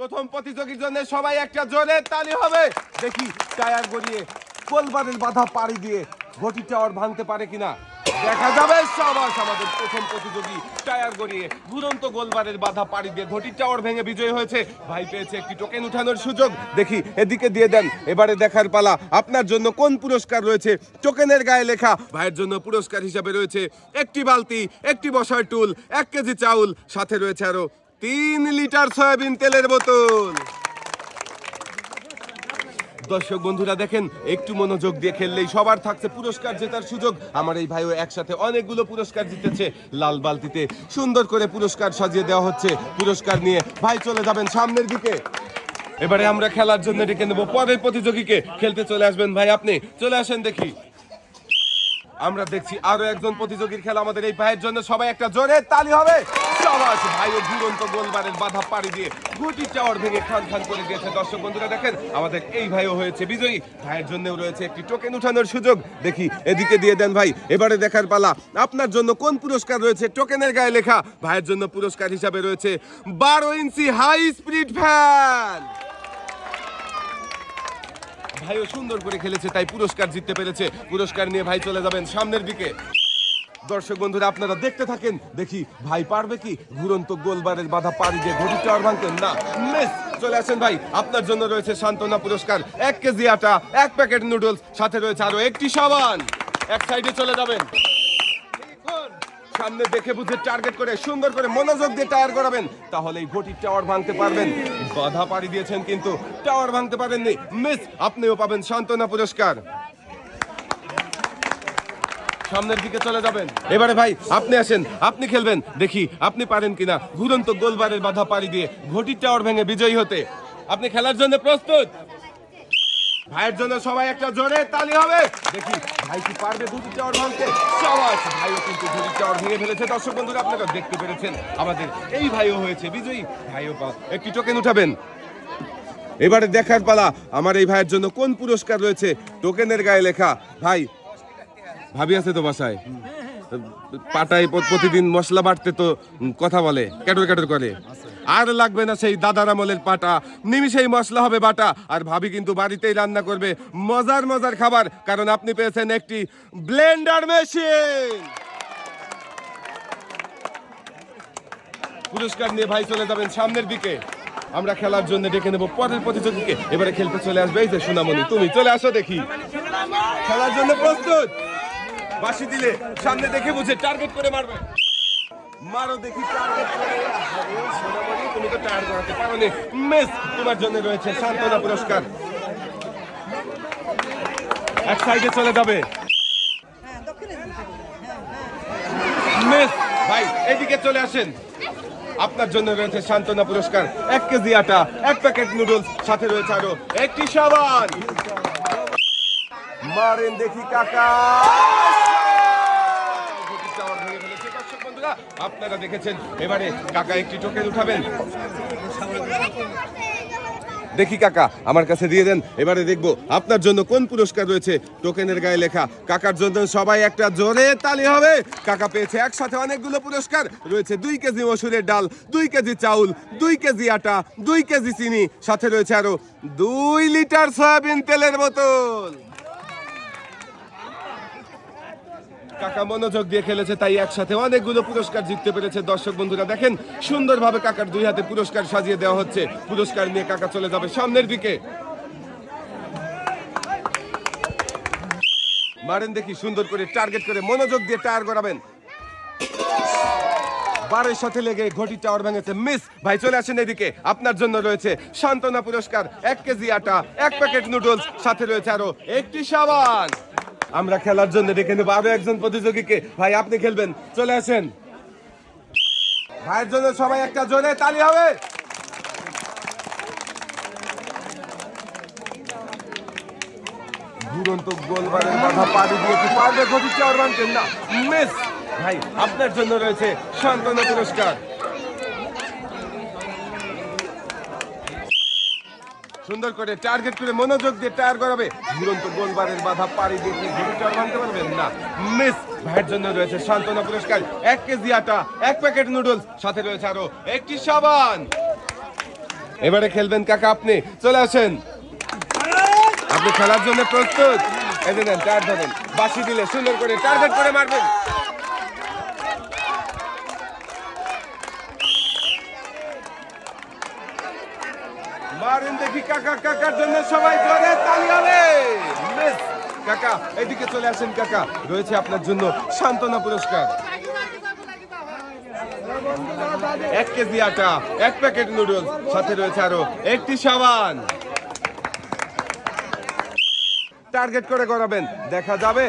প্রথম প্রতিযোগীর জন্য সবাই একটা জোরে তালি হবে। দেখি টায়ার গড়িয়ে গোলবারের বাধা পাড়ি দিয়ে ঘটি টাওয়ার ভাঙতে পারে কিনা। দেখা যাবে সবাস আমাদের প্রথম প্রতিযোগী টায়ার গড়িয়ে ঘুরন্ত গোলবারের বাধা পাড়ি দিয়ে ঘটি টাওয়ার ভেঙে বিজয়ী হয়েছে। ভাই পেয়েছে একটি টোকেন উঠানোর সুযোগ। দেখি এদিকে দিয়ে দেন। এবারে দেখার পালা। আপনার জন্য কোন পুরস্কার রয়েছে? টোকেনের গায়ে লেখা, ভাইয়ের জন্য পুরস্কার হিসাবে রয়েছে একটি বালতি, একটি বসার টুল এক কেজি চাউল, সাথে রয়েছে আরও তিন লিটার সয়াবিন তেলের বোতল। দর্শক বন্ধুরা, দেখেন, একটু মনোযোগ দিয়ে খেললেই সবার থাকছে পুরস্কার জেতার সুযোগ। আমার এই ভাইও একসাথে অনেকগুলো পুরস্কার জিতেছে লাল বালতিতে। সুন্দর করে পুরস্কার সাজিয়ে দেওয়া হচ্ছে। পুরস্কার নিয়ে ভাই চলে যাবেন সামনের দিকে। এবারে আমরা খেলার জন্য ডেকে নেব। পরের প্রতিযোগীকে খেলতে চলে আসবেন ভাই আপনি। চলে আসেন দেখি। আমরা দেখছি আরও একজন প্রতিযোগীর খেলা আমাদের এই ভাইয়ের জন্য। সবাই একটা জোরে তালি হবে। দুরন্ত গোলবারের বাধা পাড়ি দিয়ে গুটি ভেঙে খান খান করে দিয়েছে। দর্শক বন্ধুরা, দেখেন আমাদের এই ভাইও হয়েছে বিজয়ী। ভাইয়ের রয়েছে একটি টোকেন উঠানোর সুযোগ। দেখি, এদিকে দিয়ে দেন ভাই, এবারে দেখার পালা। আপনার জন্য কোন পুরস্কার রয়েছে? টোকেনের গায়ে লেখা। ভাইয়ের জন্য পুরস্কার হিসাবে রয়েছে বারো ইঞ্চি হাই স্পিড ফ্যান ভাইও সুন্দর করে খেলেছে, তাই পুরস্কার জিততে পেরেছে। পুরস্কার নিয়ে ভাই চলে যাবেন সামনের দিকে। দর্শক বন্ধুরা, আপনারা দেখতে থাকেন, দেখি ভাই পারবে কি? ঘুরন্ত গোলবারের বাধা পাড়ি দিয়ে ঘড়ি টাওয়ার ভাঙতেন না। মিস, চলে আসেন ভাই। আপনার জন্য রয়েছে সান্ত্বনা পুরস্কার। এক কেজি আটা, এক প্যাকেট নুডলস, সাথে রয়েছে আরও একটি সাবান। এক সাইডে চলে যাবেন। সামনে দেখে বুঝে টার্গেট করে, সুন্দর করে মনোযোগ দিয়ে টায়ার করাবেন তাহলে এই ঘটির টাওয়ার ভাঙতে পারবেন। বাধা পাড়ি দিয়েছেন কিন্তু টাওয়ার ভাঙতে পারেননি। মিস, আপনিও পাবেন সান্ত্বনা পুরস্কার। সামনের দিকে চলে যাবেন। এবারে ভাই, আপনি আসেন, আপনি খেলবেন। দেখি, আপনি পারেন কিনা? ঘুরন্ত গোলবারের বাধা পাড়ি দিয়ে ঘটির টাওয়ার ভেঙে বিজয়ী হতে। আপনি খেলার জন্য প্রস্তুত? ভাইয়ের জন্য সবাই একটা জোরে তালি হবে। দেখি, ভাই কি পারবে দুটি টাওয়ার ভাঙতে? সবাই ভাইও কিন্তু দুটি টাওয়ার ভেঙে ফেলেছে। দর্শক বন্ধুরা, আপনারা দেখতে পেরেছেন আমাদের এই ভাইও হয়েছে বিজয়ী। ভাইও পা, একটি টোকেন উঠাবেন। এবারে দেখার পালা, আমার এই ভাইয়ের জন্য কোন পুরস্কার রয়েছে? টোকেনের গায়ে লেখা, ভাই ভাবি আছে তো বাসায়। পাটায় প্রতিদিন মশলা বাটতে তো কথা বলে, ক্যাটর ক্যাটর করে। আর লাগবে না সেই দাদার আমলের পাটা। নিমিষেই মশলা হবে বাটা। আর ভাবি কিন্তু বাড়িতেই রান্না করবে মজার মজার খাবার। কারণ আপনি পেয়েছেন একটি ব্লেন্ডার মেশিন। পুরস্কার নিয়ে ভাই চলে যাবেন সামনের দিকে। আমরা খেলার জন্য ডেকে নেব পরের প্রতিযোগীকে। এবারে খেলতে চলে আসবে এই যে সোনামণি, তুমি চলে আসো দেখি। খেলার জন্য প্রস্তুত। বাসি দিলে সামনে দেখে বুঝে টার্গেট করে মারবে। মারো দেখি তুমি তো টায়ার তোমার জন্য রয়েছে সান্ত্বনা পুরস্কার। এক সাইডে চলে যাবে। মিস, ভাই, এদিকে চলে আসেন। আপনার জন্য রয়েছে সান্ত্বনা পুরস্কার। এক কেজি আটা, এক প্যাকেট নুডলস সাথে রয়েছে আরও একটি সাবান। মারেন দেখি কাকা টাওয়ার ভেঙে ফেলেছে। দর্শক বন্ধুরা, আপনারা দেখেছেন, এবারে কাকা একটি টোকেন উঠাবেন। দেখি কাকা, আমার কাছে দিয়ে দেন, এবারে দেখব আপনার জন্য কোন পুরস্কার রয়েছে। টোকেনের গায়ে লেখা, কাকার জন্য সবাই একটা জোরে তালি হবে। কাকা পেয়েছে একসাথে অনেকগুলো পুরস্কার, রয়েছে দুই কেজি মসুরের ডাল, দুই কেজি চাউল, দুই কেজি আটা, দুই কেজি চিনি, সাথে রয়েছে আরও দুই লিটার সয়াবিন তেলের বোতল। কাকা মনোযোগ দিয়ে খেলেছে, তাই একসাথে অনেকগুলো পুরস্কার জিততে পেরেছে। দর্শক বন্ধুরা, দেখেন, সুন্দরভাবে কাকার দুই হাতে পুরস্কার সাজিয়ে দেওয়া হচ্ছে। পুরস্কার নিয়ে কাকা চলে যাবে সামনের দিকে। মারেন দেখি, সুন্দর করে টার্গেট করে মনোযোগ দিয়ে টায়ার করাবেন বারের সাথে লেগে ঘটি টাওয়ার ভেঙেছে। মিস ভাই চলে আসেন এদিকে। আপনার জন্য রয়েছে সান্ত্বনা পুরস্কার, এক কেজি আটা, এক প্যাকেট নুডলস সাথে রয়েছে আরও একটি সাবান। আমরা খেলার জন্য ডেকে নেব। আরও একজন প্রতিযোগীকে। ভাই, আপনি খেলবেন। চলে আসেন। ভাইয়ের জন্য সবাই একটা জোরে তালি হবে। দুরন্ত গোলবারের মাথা পাড়ি দিয়ে পারবে মানতেন না? মিস! ভাই, আপনার জন্য রয়েছে সান্ত্বনা পুরস্কার। সুন্দর করে টার্গেট করে মনোযোগ দিয়ে টায়ার করাবে দুরন্ত গোলবারের বাধা পাড়ি দিয়ে ঘটি মানতে পারবেন? না। মিস ভাইয়ের জন্য রয়েছে সান্ত্বনা পুরস্কার। এক কেজি আটা, এক প্যাকেট নুডলস সাথে রয়েছে আরও একটি সাবান। এবারে খেলবেন কাকা আপনি। চলে আসেন। আপনি খেলার জন্য প্রস্তুত। নেন টায়ার ধরেন। বাসি দিলে সুন্দর করে টার্গেট করে মারবেন মারেন দেখি কাকা, কাকার জন্য সবাই জোরে তালি হবে। কাকা, এদিকে চলে আসেন, কাকা। রয়েছে আপনার জন্য সান্ত্বনা পুরস্কার। এক কেজি আটা, এক প্যাকেট নুডলস, সাথে রয়েছে আরও একটি সাবান। টার্গেট করে করাবেন দেখা যাবে।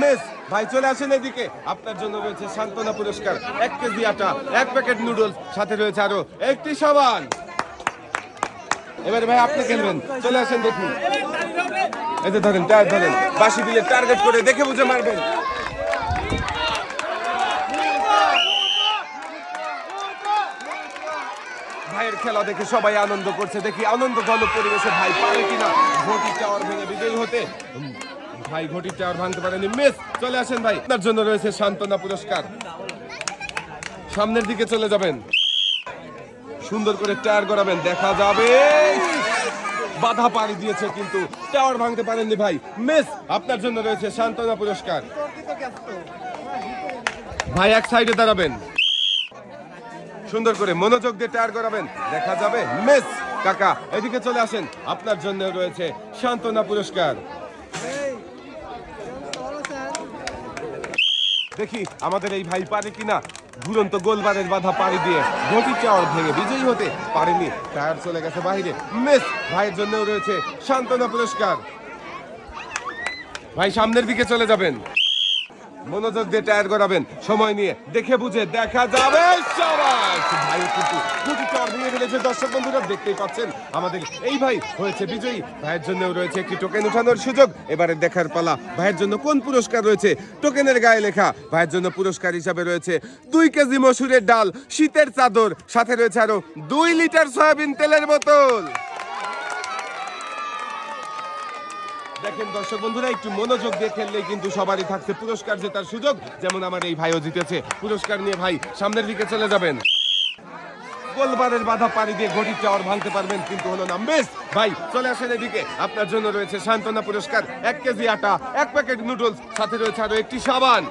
মিস ভাই, চলে আসেন এদিকে। আপনার জন্য রয়েছে সান্ত্বনা পুরস্কার। এক কেজি আটা, এক প্যাকেট নুডলস, সাথে রয়েছে আরও একটি সাবান। এবারে ভাই আপনি খেলবেন চলে আসেন দেখুন এই যে ধরেন টায়ার ধরেন, বাসি দিলে টার্গেট করে দেখে বুঝে মারবেন। ভাইয়ের খেলা দেখে সবাই আনন্দ করছে। দেখি আনন্দ ঘন পরিবেশে ভাই পারে কিনা। ঘটি টাওয়ার ভেঙে বিজয়ী হতে। ভাই ঘটি টাওয়ার ভাঙতে পারেনি। মিস, চলে আসেন ভাই। আপনার জন্য রয়েছে সান্ত্বনা পুরস্কার। সামনের দিকে চলে যাবেন। সুন্দর করে টায়ার করাবেন দেখা যাবে। বাধা পাড়ি দিয়েছে কিন্তু, টাওয়ার ভাঙতে পারেননি ভাই। মিস, আপনার জন্য রয়েছে সান্ত্বনা পুরস্কার। ভাই, এক সাইডে দাঁড়াবেন। সুন্দর করে মনোযোগ দিয়ে টায়ার করাবেন দেখা যাবে। মিস, কাকা, এদিকে চলে আসেন। আপনার জন্য রয়েছে সান্ত্বনা পুরস্কার। দেখি, আমাদের এই ভাই পারে কিনা? ঘুরন্ত গোলবারের বাধা পাড়ি দিয়ে ঘটি চাওয়ার ভেঙে বিজয়ী হতে পারেনি। টায়ার চলে গেছে বাইরে। মেস ভাইয়ের জন্যও রয়েছে সান্ত্বনা পুরস্কার। ভাই, সামনের দিকে চলে যাবেন। মনোযোগ দিয়ে টায়ার করাবেন সময় নিয়ে দেখে বুঝে দেখা যাবে ভাই, কিন্তু দুটি টায়ার ভেঙে ফেলেছে। দর্শক বন্ধুরা, দেখতেই পাচ্ছেন আমাদের এই ভাই হয়েছে বিজয়ী। ভাইয়ের জন্য রয়েছে একটি টোকেন উঠানোর সুযোগ। এবারে দেখার পালা, ভাইয়ের জন্য কোন পুরস্কার রয়েছে? টোকেনের গায়ে লেখা, ভাইয়ের জন্য পুরস্কার হিসাবে রয়েছে দুই কেজি মসুরের ডাল, শীতের চাদর, সাথে রয়েছে আরও দুই লিটার সয়াবিন তেলের বোতল। দেখেন দর্শক বন্ধুরা, একটু মনোযোগ দিয়ে খেললে কিন্তু সবারই থাকছে পুরস্কার জেতার সুযোগ। যেমন আমার এই ভাইও জিতেছে। পুরস্কার নিয়ে ভাই সামনের দিকে চলে যাবেন। গোলবারের বাধা পাড়ি দিয়ে ঘড়ির টাওয়ার ভাঙতে পারবেন, কিন্তু হলো না। বেশ ভাই, চলে আসেন এদিকে। আপনার জন্য রয়েছে সান্ত্বনা পুরস্কার। এক কেজি আটা, এক প্যাকেট নুডলস, সাথে রয়েছে আরও একটি সাবান।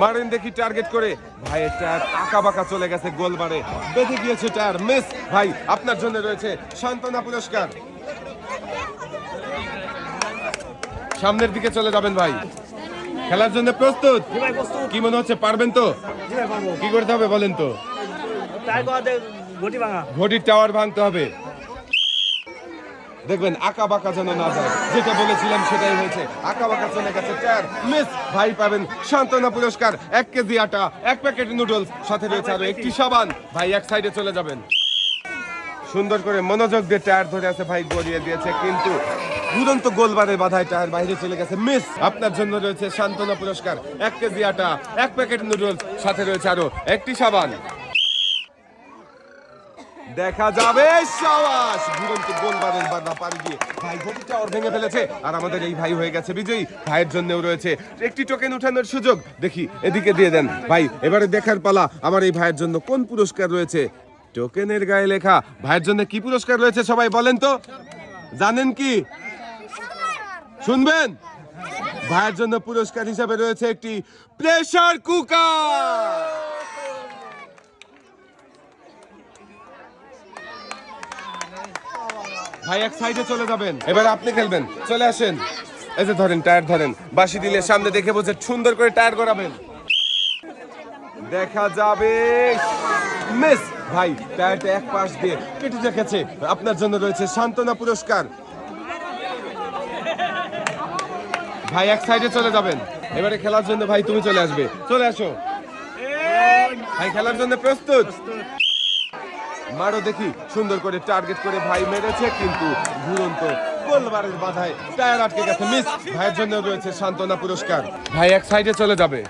মারেন দেখি টার্গেট করে। ভাইয়ের টায়ার আঁকা বাঁকা চলে গেছে গোলবারে। বেঁধে গিয়েছে টায়ার মিস, ভাই, আপনার জন্য রয়েছে সান্ত্বনা পুরস্কার। সামনের দিকে চলে যাবেন ভাই। খেলার জন্য প্রস্তুত? কি মনে হচ্ছে পারবেন তো? কি করতে হবে বলেন তো? ঘটির টাওয়ার ভাঙতে হবে। দেখবেন আঁকা বাঁকা যেন না যায়। যেটা বলেছিলাম সেটাই হয়েছে। আঁকা বাঁকা চলে গেছে টায়ার মিস ভাই পাবেন সান্ত্বনা পুরস্কার। এক কেজি আটা এক প্যাকেট নুডলস। সাথে রয়েছে আরও একটি সাবান। ভাই এক সাইডে চলে যাবেন। সুন্দর করে মনোযোগ দিয়ে টায়ার ধরে আছে ভাই, গড়িয়ে দিয়েছে, কিন্তু দুরন্ত গোলবারের বাধায় টায়ার বাইরে চলে গেছে। মিস, আপনার জন্য রয়েছে সান্ত্বনা পুরস্কার। এক কেজি আটা, এক প্যাকেট নুডলস, সাথে রয়েছে আরও একটি সাবান। দেখা যাবে, সাবাস! দুরন্ত গোলবারের বাধা পাড়ি দিয়ে ভাই গতি টাওয়ার ভেঙে ফেলেছে। আর আমাদের এই ভাই হয়ে গেছে বিজয়ী। ভাইয়ের জন্যও রয়েছে একটি টোকেন উঠানোর সুযোগ। দেখি, এদিকে দিয়ে দেন। ভাই, এবারে দেখার পালা। আমার এই ভাইয়ের জন্য কোন পুরস্কার রয়েছে? টোকেনের গায়ে লেখা ভাইয়ের জন্য কি পুরস্কার রয়েছে সবাই বলেন তো? জানেন কি? শুনবেন? ভাইয়ের জন্য পুরস্কার হিসাবে রয়েছে একটি প্রেসার কুকার। ভাই, এক সাইডে চলে যাবেন। এবার আপনি খেলবেন। চলে আসেন। এই যে ধরেন, টায়ার ধরেন। বাসি দিলে সামনে দেখে বসে সুন্দর করে টায়ার করাবেন দেখা যাবে, মিস ভাই টায়ারটা এক পাশ দিয়ে কেটে রেখেছে। আপনার জন্য রয়েছে সান্ত্বনা পুরস্কার। ভাই, এক সাইডে চলে যাবেন। এবারে খেলার জন্য ভাই, তুমি চলে আসবে। চলে আসো। ভাই, খেলার জন্য প্রস্তুত। মারো দেখি, সুন্দর করে টার্গেট করে ভাই মেরেছে, কিন্তু ঘুরন্ত গোলবারের বাধায় টায়ার আটকে গেছে। মিস ভাইয়ের জন্য রয়েছে সান্ত্বনা পুরস্কার। ভাই, এক সাইডে চলে যাবে।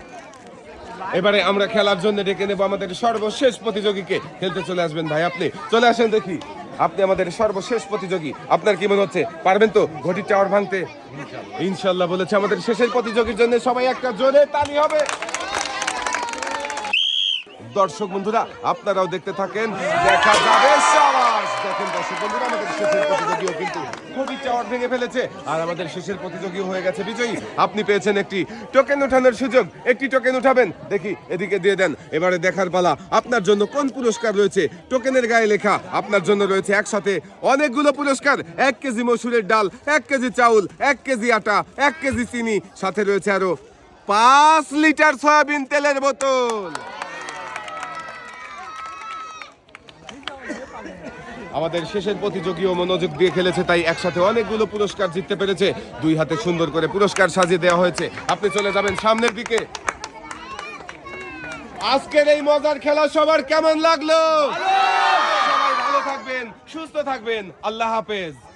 এবারে আমরা খেলার জন্য ডেকে নেব আমাদের সর্বশেষ প্রতিযোগীকে। খেলতে চলে আসবেন ভাই আপনি। চলে আসেন দেখি। আপনি আমাদের সর্বশেষ প্রতিযোগী। আপনার কি মনে হচ্ছে? পারবেন তো ঘটির টাওয়ার ভাঙতে? ইনশাল্লাহ। বলেছে আমাদের শেষের প্রতিযোগীর জন্য সবাই একটা জোরে তালি হবে। দর্শক বন্ধুরা আপনারাও দেখতে থাকেন। দেখা যাবে সব খুবই ভেঙে ফেলেছে, আর আমাদের শেষের হয়ে গেছে বিজয়ী। আপনি পেয়েছেন একটি টোকেন সুযোগ। একটি টোকেন উঠাবেন, দেখি এদিকে দিয়ে দেন। এবারে দেখার পালা, আপনার জন্য কোন পুরস্কার রয়েছে? টোকেনের গায়ে লেখা, আপনার জন্য রয়েছে একসাথে অনেকগুলো পুরস্কার। এক কেজি মসুরের ডাল, এক কেজি চাউল, এক কেজি আটা, এক কেজি চিনি, সাথে রয়েছে আরও পাঁচ লিটার সয়াবিন তেলের বোতল। আমাদের শেষের প্রতিযোগীও মনোযোগ দিয়ে খেলেছে, তাই একসাথে অনেকগুলো পুরস্কার জিততে পেরেছে। দুই হাতে সুন্দর করে পুরস্কার সাজিয়ে দেওয়া হয়েছে। আপনি চলে যাবেন সামনের দিকে। আজকের এই মজার খেলা সবার কেমন লাগল? সবাই ভালো থাকবেন, সুস্থ থাকবেন। আল্লাহ হাফেজ।